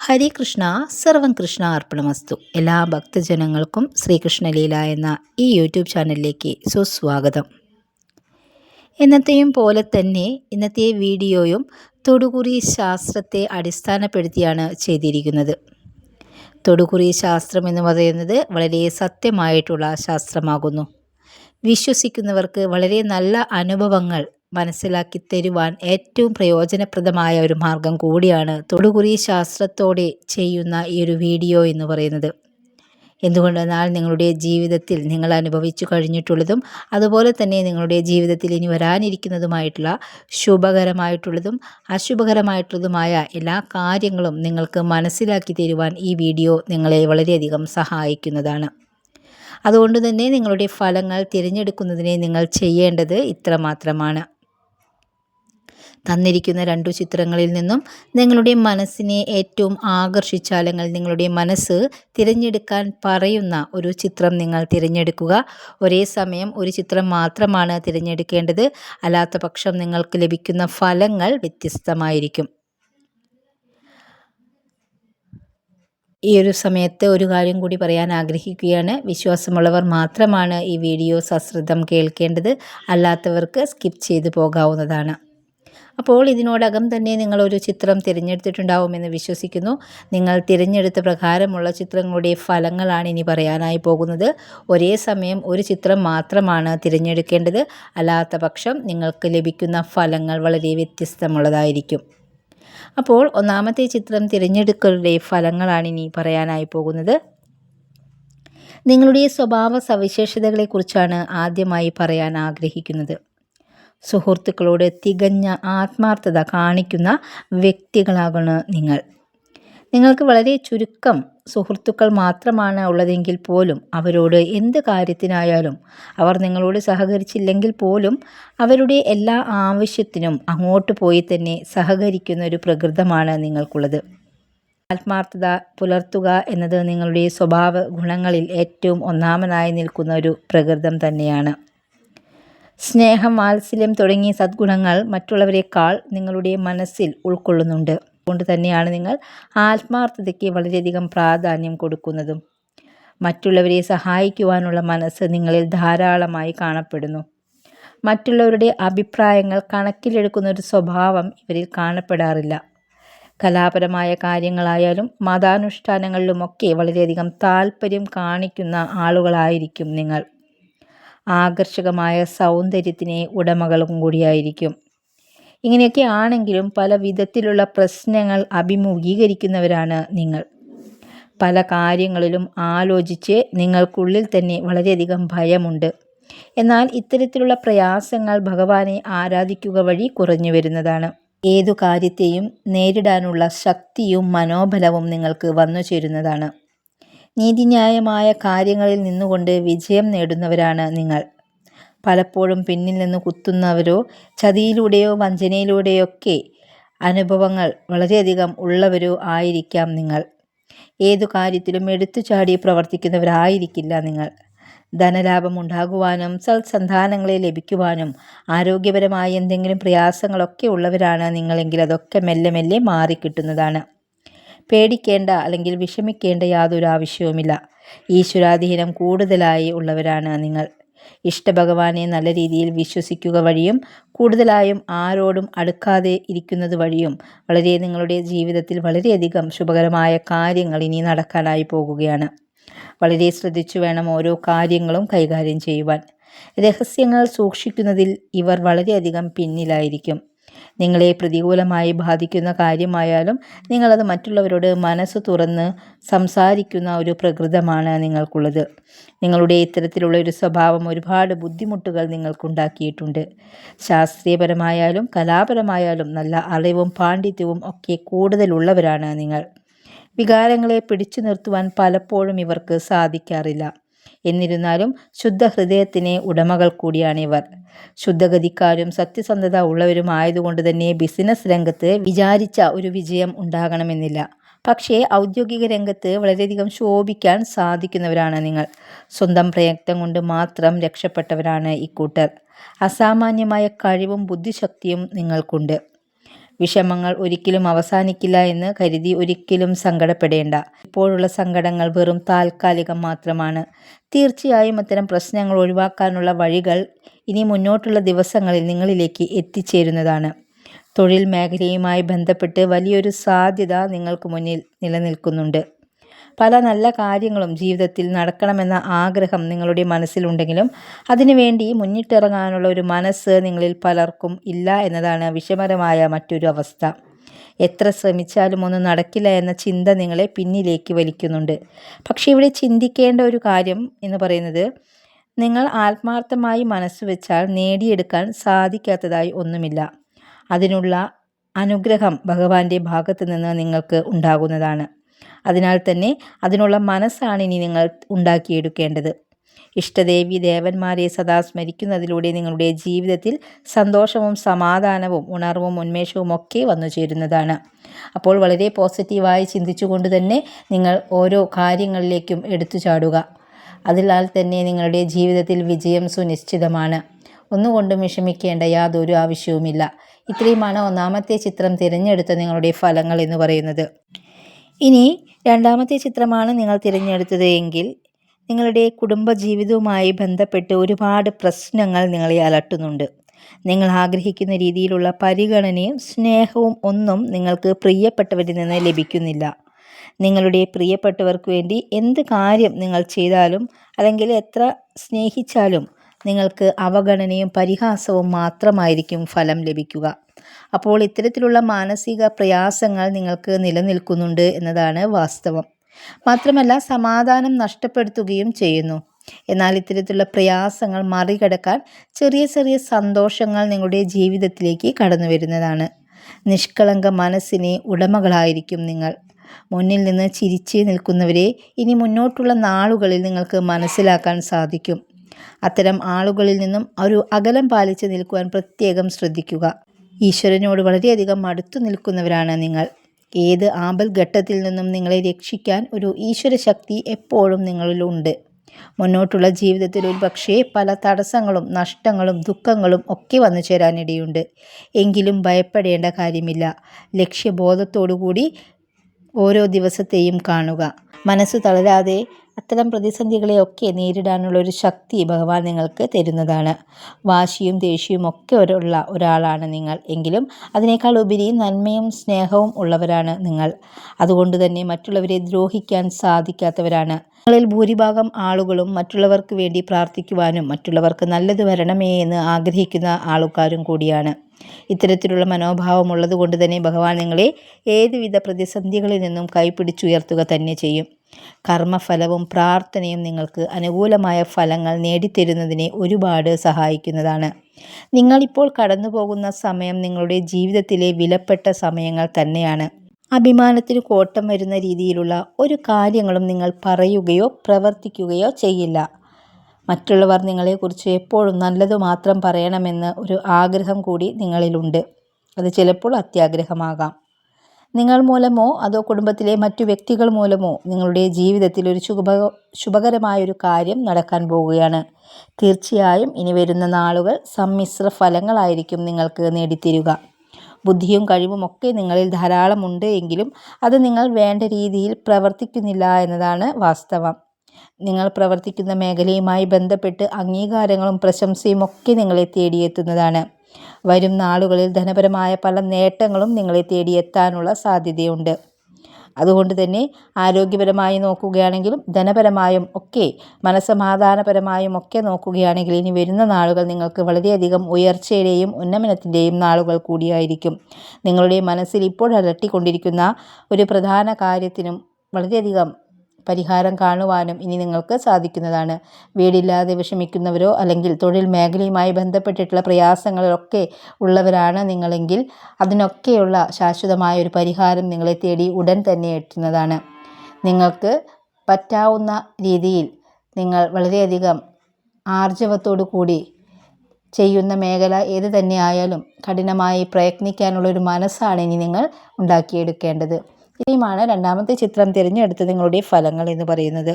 ഹരേ കൃഷ്ണ സർവം കൃഷ്ണ അർപ്പണമസ്തു. എല്ലാ ഭക്തജനങ്ങൾക്കും ശ്രീകൃഷ്ണലീല എന്ന ഈ യൂട്യൂബ് ചാനലിലേക്ക് സുസ്വാഗതം. എന്നത്തെയും പോലെ തന്നെ ഇന്നത്തെ വീഡിയോയും തൊടുകുറി ശാസ്ത്രത്തെ അടിസ്ഥാനപ്പെടുത്തിയാണ് ചെയ്തിരിക്കുന്നത്. തൊടുകുറി ശാസ്ത്രം എന്ന് പറയുന്നത് വളരെ സത്യമായിട്ടുള്ള ശാസ്ത്രമാകുന്നു. വിശ്വസിക്കുന്നവർക്ക് വളരെ നല്ല അനുഭവങ്ങൾ മനസ്സിലാക്കി തരുവാൻ ഏറ്റവും പ്രയോജനപ്രദമായ ഒരു മാർഗം കൂടിയാണ് തൊടുകുറി ശാസ്ത്രത്തോടെ ചെയ്യുന്ന ഈ ഒരു വീഡിയോ എന്ന് പറയുന്നത്. എന്തുകൊണ്ടെന്നാൽ നിങ്ങളുടെ ജീവിതത്തിൽ നിങ്ങൾ അനുഭവിച്ചു കഴിഞ്ഞിട്ടുള്ളതും അതുപോലെ തന്നെ നിങ്ങളുടെ ജീവിതത്തിൽ ഇനി വരാനിരിക്കുന്നതുമായിട്ടുള്ള ശുഭകരമായിട്ടുള്ളതും അശുഭകരമായിട്ടുള്ളതുമായ എല്ലാ കാര്യങ്ങളും നിങ്ങൾക്ക് മനസ്സിലാക്കി തരുവാൻ ഈ വീഡിയോ നിങ്ങളെ വളരെയധികം സഹായിക്കുന്നതാണ്. അതുകൊണ്ട് തന്നെ നിങ്ങളുടെ ഫലങ്ങൾ തിരഞ്ഞെടുക്കുന്നതിനെ നിങ്ങൾ ചെയ്യേണ്ടത് ഇത്രമാത്രമാണ്. തന്നിരിക്കുന്ന രണ്ടു ചിത്രങ്ങളിൽ നിന്നും നിങ്ങളുടെ മനസ്സിനെ ഏറ്റവും ആകർഷിച്ച അല്ലെങ്കിൽ നിങ്ങളുടെ മനസ്സ് തിരഞ്ഞെടുക്കാൻ പറയുന്ന ഒരു ചിത്രം നിങ്ങൾ തിരഞ്ഞെടുക്കുക. ഒരേ സമയം ഒരു ചിത്രം മാത്രമാണ് തിരഞ്ഞെടുക്കേണ്ടത്. അല്ലാത്ത പക്ഷം നിങ്ങൾക്ക് ലഭിക്കുന്ന ഫലങ്ങൾ വ്യത്യസ്തമായിരിക്കും. ഈ ഒരു സമയത്ത് ഒരു കാര്യം കൂടി പറയാൻ ആഗ്രഹിക്കുകയാണ്. വിശ്വാസമുള്ളവർ മാത്രമാണ് ഈ വീഡിയോ സശ്രദ്ധം കേൾക്കേണ്ടത്. അല്ലാത്തവർക്ക് സ്കിപ്പ് ചെയ്തു പോകാവുന്നതാണ്. അപ്പോൾ ഇതിനോടകം തന്നെ നിങ്ങളൊരു ചിത്രം തിരഞ്ഞെടുത്തിട്ടുണ്ടാവുമെന്ന് വിശ്വസിക്കുന്നു. നിങ്ങൾ തിരഞ്ഞെടുത്ത പ്രകാരമുള്ള ചിത്രങ്ങളുടെ ഫലങ്ങളാണ് ഇനി പറയാനായി പോകുന്നത്. ഒരേ സമയം ഒരു ചിത്രം മാത്രമാണ് തിരഞ്ഞെടുക്കേണ്ടത്. അല്ലാത്ത പക്ഷം നിങ്ങൾക്ക് ലഭിക്കുന്ന ഫലങ്ങൾ വളരെ വ്യത്യസ്തമുള്ളതായിരിക്കും. അപ്പോൾ ഒന്നാമത്തെ ചിത്രം തിരഞ്ഞെടുക്കലുടെ ഫലങ്ങളാണ് ഇനി പറയാനായി പോകുന്നത്. നിങ്ങളുടെ സ്വഭാവ സവിശേഷതകളെക്കുറിച്ചാണ് ആദ്യമായി പറയാൻ ആഗ്രഹിക്കുന്നത്. സുഹൃത്തുക്കളോട് തികഞ്ഞ ആത്മാർത്ഥത കാണിക്കുന്ന വ്യക്തികളാകണം നിങ്ങൾ. നിങ്ങൾക്ക് വളരെ ചുരുക്കം സുഹൃത്തുക്കൾ മാത്രമാണ് ഉള്ളതെങ്കിൽ പോലും അവരോട് എന്ത് കാര്യത്തിനായാലും അവർ നിങ്ങളോട് സഹകരിച്ചില്ലെങ്കിൽ പോലും അവരുടെ എല്ലാ ആവശ്യത്തിനും അങ്ങോട്ട് പോയി തന്നെ സഹകരിക്കുന്ന ഒരു പ്രകൃതമാണ് നിങ്ങൾക്കുള്ളത്. ആത്മാർത്ഥത പുലർത്തുക എന്നത് നിങ്ങളുടെ സ്വഭാവ ഗുണങ്ങളിൽ ഏറ്റവും ഒന്നാമനായി നിൽക്കുന്ന ഒരു പ്രകൃതം തന്നെയാണ്. സ്നേഹം വാത്സല്യം തുടങ്ങിയ സദ്ഗുണങ്ങൾ മറ്റുള്ളവരെക്കാൾ നിങ്ങളുടെ മനസ്സിൽ ഉൾക്കൊള്ളുന്നുണ്ട്. അതുകൊണ്ട് തന്നെയാണ് നിങ്ങൾ ആത്മാർത്ഥതയ്ക്ക് വളരെയധികം പ്രാധാന്യം കൊടുക്കുന്നതും. മറ്റുള്ളവരെ സഹായിക്കുവാനുള്ള മനസ്സ് നിങ്ങളിൽ ധാരാളമായി കാണപ്പെടുന്നു. മറ്റുള്ളവരുടെ അഭിപ്രായങ്ങൾ കണക്കിലെടുക്കുന്ന ഒരു സ്വഭാവം ഇവരിൽ കാണപ്പെടാറില്ല. കലാപരമായ കാര്യങ്ങളായാലും മതാനുഷ്ഠാനങ്ങളിലുമൊക്കെ വളരെയധികം താല്പര്യം കാണിക്കുന്ന ആളുകളായിരിക്കും നിങ്ങൾ. ആകർഷകമായ സൗന്ദര്യത്തിന് ഉടമകളും കൂടിയായിരിക്കും. ഇങ്ങനെയൊക്കെ ആണെങ്കിലും പല വിധത്തിലുള്ള പ്രശ്നങ്ങൾ അഭിമുഖീകരിക്കുന്നവരാണ് നിങ്ങൾ. പല കാര്യങ്ങളിലും ആലോചിച്ച് നിങ്ങൾക്കുള്ളിൽ തന്നെ വളരെയധികം ഭയമുണ്ട്. എന്നാൽ ഇത്തരത്തിലുള്ള പ്രയാസങ്ങൾ ഭഗവാനെ ആരാധിക്കുക വഴി കുറഞ്ഞു വരുന്നതാണ്. ഏതു കാര്യത്തെയും നേരിടാനുള്ള ശക്തിയും മനോബലവും നിങ്ങൾക്ക് വന്നു ചേരുന്നതാണ് നീതിന്യായമായ കാര്യങ്ങളിൽ നിന്നുകൊണ്ട് വിജയം നേടുന്നവരാണ് നിങ്ങൾ. പലപ്പോഴും പിന്നിൽ നിന്ന് കുത്തുന്നവരോ ചതിയിലൂടെയോ വഞ്ചനയിലൂടെയൊക്കെ അനുഭവങ്ങൾ വളരെയധികം ഉള്ളവരോ ആയിരിക്കാം നിങ്ങൾ. ഏതു കാര്യത്തിലും എടുത്തു ചാടി പ്രവർത്തിക്കുന്നവരായിരിക്കില്ല നിങ്ങൾ. ധനലാഭം ഉണ്ടാകുവാനും സൽസന്താനങ്ങളെ ലഭിക്കുവാനും ആരോഗ്യപരമായ എന്തെങ്കിലും പ്രയാസങ്ങളൊക്കെ ഉള്ളവരാണ് നിങ്ങളെങ്കിൽ അതൊക്കെ മെല്ലെ മെല്ലെ മാറിക്കിട്ടുന്നതാണ്. പേടിക്കേണ്ട അല്ലെങ്കിൽ വിഷമിക്കേണ്ട യാതൊരു ആവശ്യവുമില്ല. ഈശ്വരാധീനം കൂടുതലായി ഉള്ളവരാണ് നിങ്ങൾ. ഇഷ്ടഭഗവാനെ നല്ല രീതിയിൽ വിശ്വസിക്കുക വഴിയും കൂടുതലായും ആരോടും അടുക്കാതെ ഇരിക്കുന്നത് വഴിയും വളരെ നിങ്ങളുടെ ജീവിതത്തിൽ വളരെയധികം ശുഭകരമായ കാര്യങ്ങൾ ഇനി നടക്കാനായി പോകുകയാണ്. വളരെ ശ്രദ്ധിച്ചു വേണം ഓരോ കാര്യങ്ങളും കൈകാര്യം ചെയ്യുവാൻ. രഹസ്യങ്ങൾ സൂക്ഷിക്കുന്നതിൽ ഇവർ വളരെയധികം പിന്നിലായിരിക്കും. നിങ്ങളെ പ്രതികൂലമായി ബാധിക്കുന്ന കാര്യമായാലും നിങ്ങളത് മറ്റുള്ളവരോട് മനസ്സ് തുറന്ന് സംസാരിക്കുന്ന ഒരു പ്രകൃതമാണ് നിങ്ങൾക്കുള്ളത്. നിങ്ങളുടെ ഇത്തരത്തിലുള്ള ഒരു സ്വഭാവം ഒരുപാട് ബുദ്ധിമുട്ടുകൾ നിങ്ങൾക്കുണ്ടാക്കിയിട്ടുണ്ട്. ശാസ്ത്രീയപരമായാലും കലാപരമായാലും നല്ല അറിവും പാണ്ഡിത്യവും ഒക്കെ കൂടുതലുള്ളവരാണ് നിങ്ങൾ. വികാരങ്ങളെ പിടിച്ചു നിർത്തുവാൻ പലപ്പോഴും ഇവർക്ക് സാധിക്കാറില്ല. എന്നിരുന്നാലും ശുദ്ധ ഹൃദയത്തിന് ഉടമകൾ കൂടിയാണിവർ ശുദ്ധഗതിക്കാരും സത്യസന്ധത ഉള്ളവരും ആയതുകൊണ്ട് തന്നെ ബിസിനസ് രംഗത്ത് വിചാരിച്ച ഒരു വിജയം ഉണ്ടാകണമെന്നില്ല. പക്ഷേ ഔദ്യോഗിക രംഗത്ത് വളരെയധികം ശോഭിക്കാൻ സാധിക്കുന്നവരാണ് നിങ്ങൾ. സ്വന്തം പ്രയത്നം കൊണ്ട് മാത്രം രക്ഷപ്പെട്ടവരാണ് ഇക്കൂട്ടർ അസാമാന്യമായ കഴിവും ബുദ്ധിശക്തിയും നിങ്ങൾക്കുണ്ട്. വിഷമങ്ങൾ ഒരിക്കലും അവസാനിക്കില്ല എന്ന് കരുതി ഒരിക്കലും സങ്കടപ്പെടേണ്ട. ഇപ്പോഴുള്ള സങ്കടങ്ങൾ വെറും താൽക്കാലികം മാത്രമാണ്. തീർച്ചയായും അത്തരം പ്രശ്നങ്ങൾ ഒഴിവാക്കാനുള്ള വഴികൾ ഇനി മുന്നോട്ടുള്ള ദിവസങ്ങളിൽ നിങ്ങളിലേക്ക് എത്തിച്ചേരുന്നതാണ്. തൊഴിൽ മേഖലയുമായി ബന്ധപ്പെട്ട് വലിയൊരു സാധ്യത നിങ്ങൾക്ക് മുന്നിൽ നിലനിൽക്കുന്നുണ്ട്. പല നല്ല കാര്യങ്ങളും ജീവിതത്തിൽ നടക്കണമെന്ന ആഗ്രഹം നിങ്ങളുടെ മനസ്സിലുണ്ടെങ്കിലും അതിനുവേണ്ടി മുന്നിട്ടിറങ്ങാനുള്ള ഒരു മനസ്സ് നിങ്ങളിൽ പലർക്കും ഇല്ല എന്നതാണ് വിഷമകരമായ മറ്റൊരു അവസ്ഥ. എത്ര ശ്രമിച്ചാലും ഒന്നും നടക്കില്ല എന്ന ചിന്ത നിങ്ങളെ പിന്നിലേക്ക് വലിക്കുന്നുണ്ട്. പക്ഷേ ഇവിടെ ചിന്തിക്കേണ്ട ഒരു കാര്യം എന്ന് പറയുന്നത് നിങ്ങൾ ആത്മാർത്ഥമായി മനസ്സ് വെച്ചാൽ നേടിയെടുക്കാൻ സാധിക്കാത്തതായി ഒന്നുമില്ല. അതിനുള്ള അനുഗ്രഹം ഭഗവാന്റെ ഭാഗത്ത് നിന്ന് നിങ്ങൾക്ക് ഉണ്ടാകുന്നതാണ്. അതിനാൽ തന്നെ അതിനുള്ള മനസ്സാണ് ഇനി നിങ്ങൾ ഉണ്ടാക്കിയെടുക്കേണ്ടത്. ഇഷ്ടദേവി ദേവന്മാരെ സദാ സ്മരിക്കുന്നതിലൂടെ നിങ്ങളുടെ ജീവിതത്തിൽ സന്തോഷവും സമാധാനവും ഉണർവും ഉന്മേഷവും ഒക്കെ വന്നു ചേരുന്നതാണ്. അപ്പോൾ വളരെ പോസിറ്റീവായി ചിന്തിച്ചുകൊണ്ട് തന്നെ നിങ്ങൾ ഓരോ കാര്യങ്ങളിലേക്കും എടുത്തു ചാടുക. അതിനാൽ തന്നെ നിങ്ങളുടെ ജീവിതത്തിൽ വിജയം സുനിശ്ചിതമാണ്. ഒന്നുകൊണ്ടും വിഷമിക്കേണ്ട യാതൊരു ആവശ്യവുമില്ല. ഇത്രയുമാണ് ഒന്നാമത്തെ ചിത്രം തിരഞ്ഞെടുത്ത നിങ്ങളുടെ ഫലങ്ങൾ എന്ന് പറയുന്നത്. ഇനി രണ്ടാമത്തെ ചിത്രമാണ് നിങ്ങൾ തിരഞ്ഞെടുത്തത് എങ്കിൽ നിങ്ങളുടെ കുടുംബജീവിതവുമായി ബന്ധപ്പെട്ട് ഒരുപാട് പ്രശ്നങ്ങൾ നിങ്ങളെ അലട്ടുന്നുണ്ട്. നിങ്ങൾ ആഗ്രഹിക്കുന്ന രീതിയിലുള്ള പരിഗണനയും സ്നേഹവും ഒന്നും നിങ്ങൾക്ക് പ്രിയപ്പെട്ടവരിൽ നിന്ന് ലഭിക്കുന്നില്ല. നിങ്ങളുടെ പ്രിയപ്പെട്ടവർക്ക് വേണ്ടി എന്ത് കാര്യം നിങ്ങൾ ചെയ്താലും അല്ലെങ്കിൽ എത്ര സ്നേഹിച്ചാലും നിങ്ങൾക്ക് അവഗണനയും പരിഹാസവും മാത്രമായിരിക്കും ഫലം ലഭിക്കുക. അപ്പോൾ ഇത്തരത്തിലുള്ള മാനസിക പ്രയാസങ്ങൾ നിങ്ങൾക്ക് നിലനിൽക്കുന്നുണ്ട് എന്നതാണ് വാസ്തവം. മാത്രമല്ല സമാധാനം നഷ്ടപ്പെടുത്തുകയും ചെയ്യുന്നു. എന്നാൽ ഇത്തരത്തിലുള്ള പ്രയാസങ്ങൾ മറികടക്കാൻ ചെറിയ ചെറിയ സന്തോഷങ്ങൾ നിങ്ങളുടെ ജീവിതത്തിലേക്ക് കടന്നു വരുന്നതാണ്. നിഷ്കളങ്ക മനസ്സിനെ ഉടമകളായിരിക്കും നിങ്ങൾ. മുന്നിൽ നിന്ന് ചിരിച്ച് നിൽക്കുന്നവരെ ഇനി മുന്നോട്ടുള്ള നാളുകളിൽ നിങ്ങൾക്ക് മനസ്സിലാക്കാൻ സാധിക്കും. അത്തരം ആളുകളിൽ നിന്നും ഒരു അകലം പാലിച്ച് നിൽക്കുവാൻ പ്രത്യേകം ശ്രദ്ധിക്കുക. ഈശ്വരനോട് വളരെയധികം അടുത്തു നിൽക്കുന്നവരാണ് നിങ്ങൾ. ഏത് ആപൽ ഘട്ടത്തിൽ നിന്നും നിങ്ങളെ രക്ഷിക്കാൻ ഒരു ഈശ്വര ശക്തി എപ്പോഴും നിങ്ങളിലുണ്ട്. മുന്നോട്ടുള്ള ജീവിതത്തിൽ ഒരു പക്ഷേ പല തടസ്സങ്ങളും നഷ്ടങ്ങളും ദുഃഖങ്ങളും ഒക്കെ വന്നു ചേരാനിടയുണ്ട്. എങ്കിലും ഭയപ്പെടേണ്ട കാര്യമില്ല. ലക്ഷ്യബോധത്തോടുകൂടി ഓരോ ദിവസത്തെയും കാണുക. മനസ്സ് തളരാതെ അത്തരം പ്രതിസന്ധികളെയൊക്കെ നേരിടാനുള്ള ഒരു ശക്തി ഭഗവാൻ നിങ്ങൾക്ക് തരുന്നതാണ്. വാശിയും ദേഷ്യവും ഒക്കെ ഉള്ള ഒരാളാണ് നിങ്ങൾ. എങ്കിലും അതിനേക്കാൾ ഉപരി നന്മയും സ്നേഹവും ഉള്ളവരാണ് നിങ്ങൾ. അതുകൊണ്ട് തന്നെ മറ്റുള്ളവരെ ദ്രോഹിക്കാൻ സാധിക്കാത്തവരാണ്. നിങ്ങളിൽ ഭൂരിഭാഗം ആളുകളും മറ്റുള്ളവർക്ക് വേണ്ടി പ്രാർത്ഥിക്കുവാനും മറ്റുള്ളവർക്ക് നല്ലത് വരണമേ എന്ന് ആഗ്രഹിക്കുന്ന ആൾക്കാരും കൂടിയാണ്. ഇത്തരത്തിലുള്ള മനോഭാവമുള്ളത് കൊണ്ട് തന്നെ ഭഗവാൻ നിങ്ങളെ ഏതുവിധ പ്രതിസന്ധികളിൽ നിന്നും കൈപിടിച്ചുയർത്തുക തന്നെ ചെയ്യും. കർമ്മഫലവും പ്രാർത്ഥനയും നിങ്ങൾക്ക് അനുകൂലമായ ഫലങ്ങൾ നേടിത്തരുന്നതിനെ ഒരുപാട് സഹായിക്കുന്നതാണ്. നിങ്ങളിപ്പോൾ കടന്നു പോകുന്ന സമയം നിങ്ങളുടെ ജീവിതത്തിലെ വിലപ്പെട്ട സമയങ്ങൾ തന്നെയാണ്. അഭിമാനത്തിന് കോട്ടം വരുന്ന രീതിയിലുള്ള ഒരു കാര്യങ്ങളും നിങ്ങൾ പറയുകയോ പ്രവർത്തിക്കുകയോ ചെയ്യില്ല. മറ്റുള്ളവർ നിങ്ങളെക്കുറിച്ച് എപ്പോഴും നല്ലത് മാത്രം പറയണമെന്ന് ഒരു ആഗ്രഹം കൂടി നിങ്ങളിലുണ്ട്. അത് ചിലപ്പോൾ അത്യാഗ്രഹമാകാം. നിങ്ങൾ മൂലമോ അതോ കുടുംബത്തിലെ മറ്റു വ്യക്തികൾ മൂലമോ നിങ്ങളുടെ ജീവിതത്തിൽ ഒരു ശുഭ ശുഭകരമായൊരു കാര്യം നടക്കാൻ പോവുകയാണ്. തീർച്ചയായും ഇനി വരുന്ന നാളുകൾ സമ്മിശ്ര ഫലങ്ങളായിരിക്കും നിങ്ങൾക്ക് നേടിത്തരിക. ബുദ്ധിയും കഴിവും ഒക്കെ നിങ്ങളിൽ ധാരാളമുണ്ട് എങ്കിലും അത് നിങ്ങൾ വേണ്ട രീതിയിൽ പ്രവർത്തിക്കുന്നില്ല എന്നതാണ് വാസ്തവം. നിങ്ങൾ പ്രവർത്തിക്കുന്ന മേഖലയുമായി ബന്ധപ്പെട്ട് അംഗീകാരങ്ങളും പ്രശംസയും ഒക്കെ നിങ്ങളെ തേടിയെത്തുന്നതാണ്. വരും നാളുകളിൽ ധനപരമായ പല നേട്ടങ്ങളും നിങ്ങളെ തേടിയെത്താനുള്ള സാധ്യതയുണ്ട്. അതുകൊണ്ട് തന്നെ ആരോഗ്യപരമായി നോക്കുകയാണെങ്കിലും ധനപരമായും ഒക്കെ മനസ്സമാധാനപരമായും ഒക്കെ നോക്കുകയാണെങ്കിൽ ഇനി വരുന്ന നാളുകൾ നിങ്ങൾക്ക് വളരെയധികം ഉയർച്ചയുടെയും ഉന്നമനത്തിന്റെയും നാളുകൾ കൂടിയായിരിക്കും. നിങ്ങളുടെ മനസ്സിൽ ഇപ്പോൾ അലട്ടിക്കൊണ്ടിരിക്കുന്ന ഒരു പ്രധാന കാര്യത്തിനും വളരെയധികം പരിഹാരം കാണുവാനും ഇനി നിങ്ങൾക്ക് സാധിക്കുന്നതാണ്. വീടില്ലാതെ വിഷമിക്കുന്നവരോ അല്ലെങ്കിൽ തൊഴിൽ മേഖലയുമായി ബന്ധപ്പെട്ടിട്ടുള്ള പ്രയാസങ്ങളൊക്കെ ഉള്ളവരാണ് നിങ്ങളെങ്കിൽ അതിനൊക്കെയുള്ള ശാശ്വതമായ ഒരു പരിഹാരം നിങ്ങളെ തേടി ഉടൻ തന്നെ എത്തുന്നതാണ്. നിങ്ങൾക്ക് പറ്റാവുന്ന രീതിയിൽ നിങ്ങൾ വളരെയധികം ആർജവത്തോടു കൂടി ചെയ്യുന്ന മേഖല ഏത് തന്നെ ആയാലും കഠിനമായി പ്രയത്നിക്കാനുള്ള ഒരു മനസ്സാണ് ഇനി നിങ്ങൾ ഉണ്ടാക്കിയെടുക്കേണ്ടത്. ഇനിയുമാണ് രണ്ടാമത്തെ ചിത്രം തിരഞ്ഞെടുത്ത് നിങ്ങളുടെ ഫലങ്ങൾ എന്ന് പറയുന്നത്.